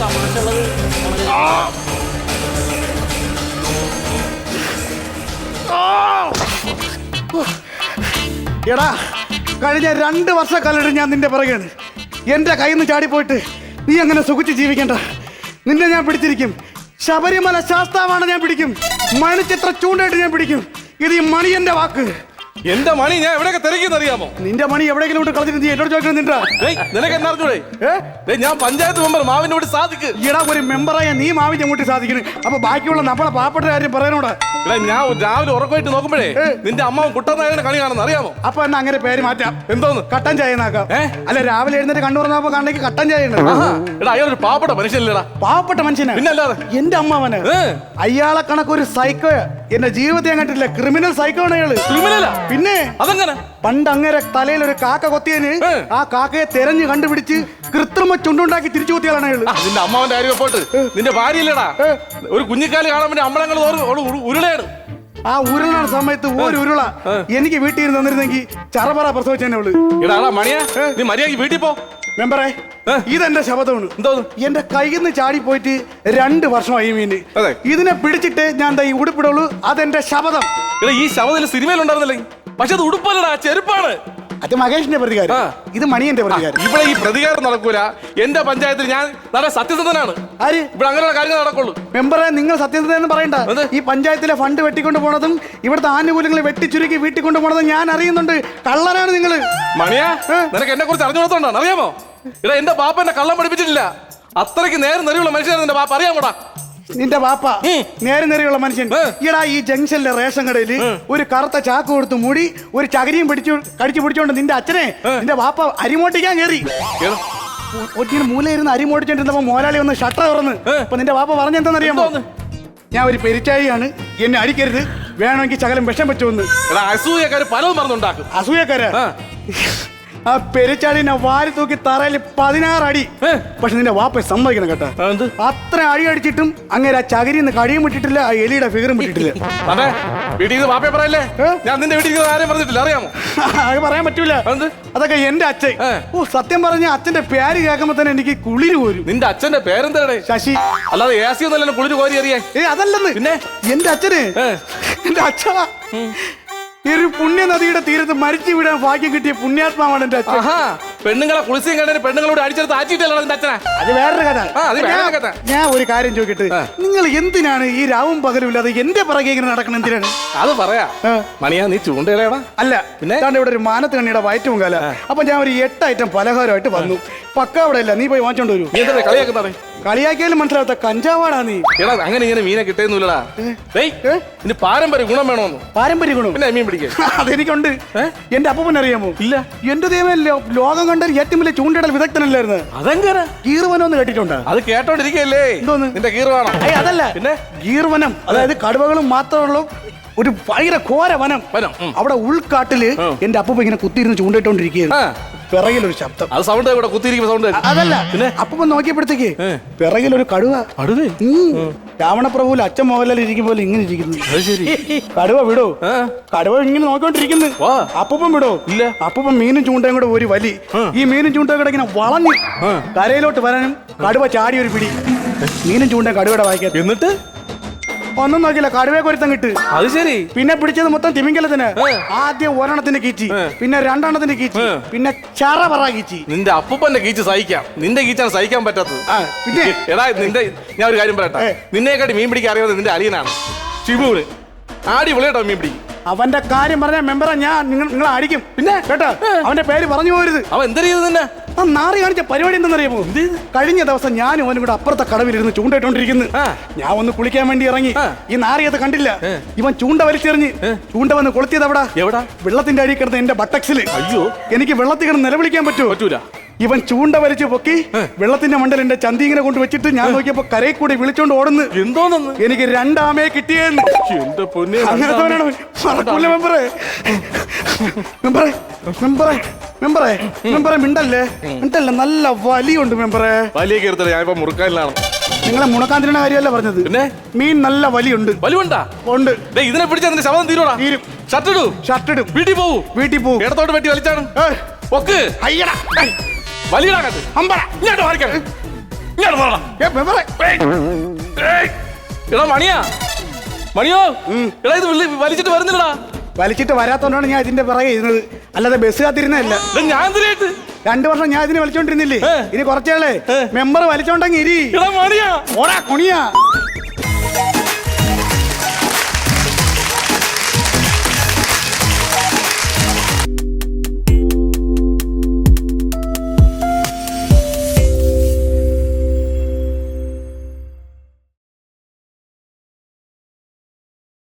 തമാശയുള്ളത് എടാ കഴിഞ്ഞ രണ്ട് വർഷക്കാലം ഞാൻ നിന്റെ പിറകെയാണ്. എന്റെ കയ്യിൽ നിന്ന് ചാടിപ്പോയിട്ട് നീ അങ്ങനെ സുഖിച്ച് ജീവിക്കണ്ട. നിന്നെ ഞാൻ പിടിച്ചിരിക്കും. ശബരിമല ശാസ്താവാണ് ഞാൻ പിടിക്കും. മണിച്ചിത്ര ചൂണ്ടായിട്ട് ഞാൻ പിടിക്കും. ഇത് ഈ മണിയന്റെ വാക്ക്. എന്റെ മണി ഞാൻ എവിടെയൊക്കെ തിരക്കിന്ന് അറിയാമോ? നിന്റെ മണി എവിടെയെങ്കിലും കൊണ്ട് കളഞ്ഞിട്ട് നീ എന്നോട് ചോദിക്കണം നിന്റെ. നിനക്ക് എന്നാ അറിഞ്ഞൂടെ? ഏ? ഞാൻ പഞ്ചായത്ത് മെമ്പർ മാവിന്റെ കൂടി സാധിക്ക്. ഈടാ ഒരു മെമ്പറായ നീ മാവിന്റെ അങ്ങോട്ട് സാധിക്കുന്നു. അപ്പൊ ബാക്കിയുള്ള നമ്മളെ പാവപ്പെട്ട കാര്യം പറയാനോട്? എടാ ഞാൻ രാവിലെ ഉറക്കമായിട്ട് നോക്കുമ്പോഴേ നിന്റെ അമ്മ കുട്ടനായകനെ കണി കാണുന്ന അറിയാമോ? അപ്പൊ എന്നാ അങ്ങനെ പേര് മാറ്റാം. എന്തോന്ന്? കട്ടൻ ചായ എന്നാക്കാം. അല്ല രാവിലെ എഴുന്നേറ്റ് കണ്ടു പറഞ്ഞപ്പോ കണ്ടെങ്കിൽ കട്ടൻ ചായ ഉണ്ട്. എടാ അയാൾ ഒരു പാവപ്പെട്ട മനുഷ്യനല്ലേടാ. പാവപ്പെട്ട മനുഷ്യനാ? പിന്നല്ലാതെ? എന്റെ അമ്മാവന്? അയാളെ കണക്കൊരു സൈക്കോ എന്റെ ജീവിതത്തെ ഞാൻ കണ്ടിട്ടില്ല. ക്രിമിനൽ സൈക്കോ ആണ് അയാൾ. ക്രിമിനലാ പിന്നെ അതെങ്ങനെ? പണ്ട് അങ്ങനെ തലയിൽ ഒരു കാക്ക കൊത്തിയതിന് ഏ. ആ കാക്കയെ തെരഞ്ഞു കണ്ടുപിടിച്ച് കൃത്രിമ ചുണ്ടുണ്ടാക്കി തിരിച്ചു കൊത്തിയാളാണ് അയാൾ. ആ, നിന്റെ അമ്മാവന്റെ കാര്യം പോട്ട്. നിന്റെ ഭാര്യയില്ലടാ ഒരു കുഞ്ഞിക്കാൽ കാണാൻ വേണ്ടി അമ്പലങ്ങൾ തോറും ഉരുളയാണ്. ആ ഉരുളാണ് സമയത്ത് ഒരു ഉരുള. എനിക്ക് വീട്ടിൽ നിന്ന് തന്നിരുന്നെങ്കിൽ ചറപറ പ്രസവിച്ചെന്നെ അവൾ. എടാ മണിയാ. നീ മര്യാദയ്ക്ക് വീട്ടിൽ പോ. മെമ്പറേ? ഇതെന്റെ ശബ്ദമാണ് എന്തോന്ന് എന്റെ കയ്യിൽ നിന്ന് ചാടി പോയിട്ട് രണ്ട് വർഷമായി ഈ മീന്. അതെ. ഇതിനെ പിടിച്ചിട്ട് ഞാൻ ദാ ഈ ഉടുപ്പിടുള്ളൂ. അതെന്റെ ശബ്ദം എടാ ഈ ശവത്തിൽ സിനിമയിലുണ്ടായിരുന്നല്ലേ പക്ഷെ അത് ഉടുപ്പല്ലടാ ചെരുപ്പാണ്. അത് മഹേഷിന്റെ പ്രതികാരം. ആ. ഇത് മണിയന്റെ പ്രതികാരം. ഇവിടെ ഈ പ്രതികാരം നടക്കൂല. എന്റെ പഞ്ചായത്തിൽ ഞാൻ നല്ല സത്യസന്ധനാണ്. ആര്? ഇവിടെ അങ്ങനെയുള്ള കാര്യങ്ങൾ നടക്കുള്ളൂ. മെമ്പറെ നിങ്ങൾ സത്യസന്ധത എന്ന് പറയണ്ട. എന്ത്? ഈ പഞ്ചായത്തിലെ ഫണ്ട് വെട്ടിക്കൊണ്ട് പോണതും ഇവിടുത്തെ ആനുകൂല്യങ്ങൾ വെട്ടിച്ചുരുക്കി വീട്ടിൽ കൊണ്ടുപോണതും ഞാൻ അറിയുന്നുണ്ട്. കള്ളനാണ് നിങ്ങൾ മണിയാ നിനക്ക് എന്നെ കുറിച്ച് അറിഞ്ഞു കൊടുത്തോണ്ടാണ് അറിയാമോ? എടാ എന്റെ ബാപ്പ എന്നെ കള്ളം പഠിപ്പിച്ചിട്ടില്ല. അത്രയ്ക്ക് നേരം നെറിയുള്ള മനുഷ്യനാണ് എന്റെ ബാപ്പ. അറിയാമോടാ? നിന്റെ ബാപ്പ നേരെ നേരെയുള്ള മനുഷ്യൻ. ഈടാ ഈ ജംഗ്ഷനിലെ റേഷൻ കടയിൽ ഒരു കറുത്ത ചാക്ക് കൊടുത്ത് മൂടി ഒരു ചകരിയും പിടിച്ചു കടിച്ചു പിടിച്ചോണ്ട് നിന്റെ അച്ഛനെ നിന്റെ ബാപ്പ അരിമോട്ടിക്കാൻ കയറി ഒറ്റിന് മൂലയിരുന്ന് അരിമോട്ടിച്ചോണ്ടിരുന്നപ്പോ മോലാളി വന്ന് ഷട്ടർ തുറന്ന്. അപ്പൊ നിന്റെ ബാപ്പ പറഞ്ഞെന്താണെന്നറിയാമോ? ഞാൻ ഒരു പെരിച്ചായിയാണ് എന്നെ അടിക്കരുത്. വേണമെങ്കിൽ ശകലം വിഷം വെച്ചു വന്ന് അസൂയക്കാര് പലതും മറന്നുണ്ടാക്കും. അസൂയക്കാരാ? ആ. പെരുച്ചാടിനെ വാരി തൂക്കി തറയിൽ പതിനാറ് അടി. ഏ. പക്ഷെ നിന്റെ വാപ്പ സമ്മതിക്കണം കേട്ടാ. അത്ര അടി അടിച്ചിട്ടും അങ്ങനെ ആ ചകിരി കഴിയും വിട്ടിട്ടില്ല ആ എലിയുടെ ഫിഗറും വിട്ടിട്ടില്ല അതെ വീട്ടിൽ നിന്ന് ബാപ്പയെ പറയല്ലേ? ഞാൻ നിന്റെ വീട്ടിൽ ആരെയും പറഞ്ഞിട്ടില്ല അറിയാമോ? അത് പറയാൻ പറ്റൂല? അതൊക്കെ എന്റെ അച്ഛൻ. ഓ സത്യം പറഞ്ഞ അച്ഛന്റെ പേര് കേൾക്കുമ്പോ തന്നെ എനിക്ക് കുളിര് പോരും. നിന്റെ അച്ഛന്റെ പേരെന്താണ് ശശി. അല്ലാതെ എ സി കുളിര് കോരി അറിയാൻ ഏ അതല്ലെന്ന്. പിന്നെ? എന്റെ അച്ഛന്. ഏ. എന്റെ അച്ഛ. ഈ ഒരു പുണ്യ നദിയുടെ തീരത്ത് മരിച്ചു വിടാൻ ഭാഗ്യം കിട്ടിയ പുണ്യാത്മാവാണ് എന്റെ അച്ഛൻ. ആഹാ പെണ്ണുങ്ങളെ കുളിച്ചും കണ്ടതിന് പെണ്ണുങ്ങളോട് അടിച്ചെടുത്ത് ആറ്റിയിട്ടല്ലോ എന്റെ അച്ഛനെ? അത് വേറൊരു കഥ. ആ, അത് വേറൊരു ഞാൻ- കഥ. ഞാൻ ഒരു കാര്യം ചോദിക്കട്ടെ? നിങ്ങൾ എന്തിനാണ് ഈ രാവും പകലും ഇല്ലാതെ എന്റെ പിറകെ ഇങ്ങനെ നടക്കണം എന്തിനാണ്? അത് പറയാ. ആ. മണിയാ നീ ചൂണ്ടയിലേടാ അല്ല പിന്നെ? പിന്നെ ഇവിടെ ഒരു മാനത്ത് കണ്ണിയുടെ വയറ്റും കാല. അപ്പൊ ഞാൻ ഒരു എട്ട് ഐറ്റം പലഹാരമായിട്ട് വന്നു. പക്ക അവിടെ ഇല്ല നീ പോയി വാങ്ങിച്ചോണ്ട് വരൂ. നീ എന്താ കളിയാക്കുന്നേ കളിയാക്കിയാലും മനസ്സിലാവാത്ത കഞ്ചാവാടാ നീ. എടാ അങ്ങനെ ഇങ്ങനെ മീനെ കിട്ടുന്നില്ലടാ ഇതിന് പാരമ്പര്യ ഗുണം വേണോന്ന് പാരമ്പര്യ ഗുണം? പിന്നെ മീൻ പിടിക്കാൻ അതെനിക്കുണ്ട്? എന്റെ അപ്പൻ അറിയാമോ? ഇല്ല. എന്റെ ദൈവം ലോകം കണ്ട ഏറ്റവും വലിയ ചൂണ്ടിടൽ വിദഗ്ധനല്ലായിരുന്നു. അതെങ്ങനെ? ഗീർവനം കേട്ടിട്ടുണ്ട്? അത് കേട്ടോണ്ടിരിക്കല്ലേ എന്തോന്ന്? നിന്റെ അയ്യ അതല്ല. പിന്നെ? ഗീർവനം അതായത് കടുവകളും മാത്രമുള്ള ഒരു ഭയങ്കര ഘോര വനം. വനം, അവിടെ ഉൾക്കാട്ടിൽ. എന്റെ അപ്പൂപ്പ ഇങ്ങനെ കുത്തിയിരുന്ന് ചൂണ്ടിട്ടോണ്ടിരിക്കുകയാണ്. പിറകിലൊരു ശബ്ദം. അത് സൗണ്ട് ഇവിടെ കുത്തിയിരിക്കുന്ന സൗണ്ട് അതല്ല. പിന്നെ? അപ്പൊ നോക്കിയപ്പോഴത്തേക്ക്. പിറകിലൊരു കടുവ. കടുവ. രാവണപ്രഭുവിൽ അച്ഛൻ മോഹൻലാൽ ഇരിക്കും പോലെ ഇങ്ങനെ ഇരിക്കുന്നു. കടുവ വിടോ. കടുവ ഇങ്ങനെ നോക്കിക്കൊണ്ടിരിക്കുന്നു. അപ്പം വിടോ. ഇല്ല. അപ്പം മീനും ചൂണ്ടയും കൂടെ ഒരു വലി. ഈ മീനും ചൂണ്ടയും കൂടെ ഇങ്ങനെ വളഞ്ഞു കരയിലോട്ട് വരാനും കടുവ ചാടി ഒരു പിടി മീനും ചൂണ്ടയും കടുവയുടെ വായിക്കാൻ എന്നിട്ട്? ഒന്നും നോക്കില്ല കടുവേ കൊരുത്തം കിട്ട്. അത് ശരി. പിന്നെ പിടിച്ചത് മൊത്തം തിമിങ്കലത്തിന്. ആദ്യം ഒരെണ്ണത്തിന്റെ കീച്ചി പിന്നെ രണ്ടെണ്ണത്തിന്റെ കീച്ചി പിന്നെ ചറ പറ കീച്ചി നിന്റെ അപ്പൂപ്പന്റെ കീച്ച് സഹിക്കാം. നിന്റെ കീച്ചാണ് സഹിക്കാൻ പറ്റാത്തത്. പിന്നെ? എടാ നിന്റെ ഞാൻ ഒരു കാര്യം പറയട്ടെ. നിന്നെക്കാട്ടി മീൻ പിടിക്കാൻ അറിയാവുന്നത് നിന്റെ അളിയനാണ്. ഷിബുവിന് ആടി വിളിയട്ടോ മീൻ പിടിക്കും അവന്റെ കാര്യം പറഞ്ഞ മെമ്പറെ ഞാൻ നിങ്ങൾ നിങ്ങളെ അടിക്കും. പിന്നെ കേട്ടോ അവന്റെ പേര് പറഞ്ഞു പോരുത്. അവൻ എന്ത് ചെയ്തു തന്നെ ആ നാറി കാണിച്ച പരിപാടി എന്തെന്നറിയാമോ? കഴിഞ്ഞ ദിവസം ഞാനും അവനും കൂടെ അപ്പുറത്തെ കടവിലിരുന്ന് ചൂണ്ടയിട്ടോണ്ടിരിക്കുന്നു. ചൂണ്ടിട്ടോണ്ടിരിക്കുന്നു ഞാൻ ഒന്ന് കുളിക്കാൻ വേണ്ടി ഇറങ്ങി. ഈ നാറിയത് കണ്ടില്ല? ഇവൻ ചൂണ്ട വലിച്ചെറിഞ്ഞ് ചൂണ്ട വന്ന് കൊളുത്തിയത് അവിടെ എവിടാ? വെള്ളത്തിന്റെ അടിയിൽ കിടന്ന് എന്റെ ബട്ടക്സിൽ അയ്യോ. എനിക്ക് വെള്ളത്തിൽ കിടന്ന് നിലവിളിക്കാൻ പറ്റുമോ? പറ്റൂല. ഇവൻ ചൂണ്ട വലിച്ചു പൊക്കി വെള്ളത്തിന്റെ മണ്ടൽ എന്റെ ചന്തി ഇങ്ങനെ കൊണ്ട് വെച്ചിട്ട് ഞാൻ നോക്കിയപ്പോ കരയിൽ കൂടി വിളിച്ചോണ്ട് ഓടുന്നു. എന്തോന്നു എനിക്ക് രണ്ടാമയെ കിട്ടിയെന്ന്. എന്റെ പൊന്നെ അങ്ങനത്തവനാണ് അവൻ. മറക്കൂല മെമ്പറെ? മെമ്പറേ മെമ്പറേ മെമ്പറേ മെമ്പറെ മിണ്ടല്ലേ? മിണ്ടല്ലേ? നല്ല വലിയുണ്ട് മെമ്പറേ. വലിയ കീർത്തല ഞാൻ ഇപ്പൊ മുറുക്കാനിലാണ്. നിങ്ങളെ മുണക്കാന്തിരുടെ കാര്യമല്ല പറഞ്ഞത്. പിന്നെ? മീൻ നല്ല വലിയുണ്ട്. വലിവുണ്ടാ? ഉണ്ട്. ഇതിനെ പിടിച്ച അതിന്റെ ശബ്ദം തീരോടാ തീരും. ഷർട്ട് ഇടൂ ഷർട്ട് ഇടും വീട്ടിൽ പോവും. വീട്ടിൽ പോകും ഇടത്തോട്ട് വെട്ടി വലിച്ചാണ്. പൊക്ക്. അയ്യടാ. വലിയടാകത്ത് അമ്പട ഇങ്ങോട്ട് മാറിക്കാൻ ഇങ്ങോട്ട് മെമ്പറെ. എടാ മണിയാ. മണിയോ? എടാ ഇത് വലിച്ചിട്ട് വരുന്നില്ലടാ. വലിച്ചിട്ട് വരാത്തോണ്ടാണ് ഞാൻ ഇതിന്റെ പിറകെ ഇരുന്നത്. അല്ലാതെ ബസ് കാത്തിരുന്നല്ല ഞാൻ എന്തിനായിട്ട് രണ്ടു വർഷം ഞാൻ ഇതിനെ വലിച്ചോണ്ടിരുന്നില്ലേ? ഇനി കുറച്ചേളെ. മെമ്പർ വലിച്ചോണ്ടെങ്കിൽ ഇരി. ഓടാ കുണിയാ.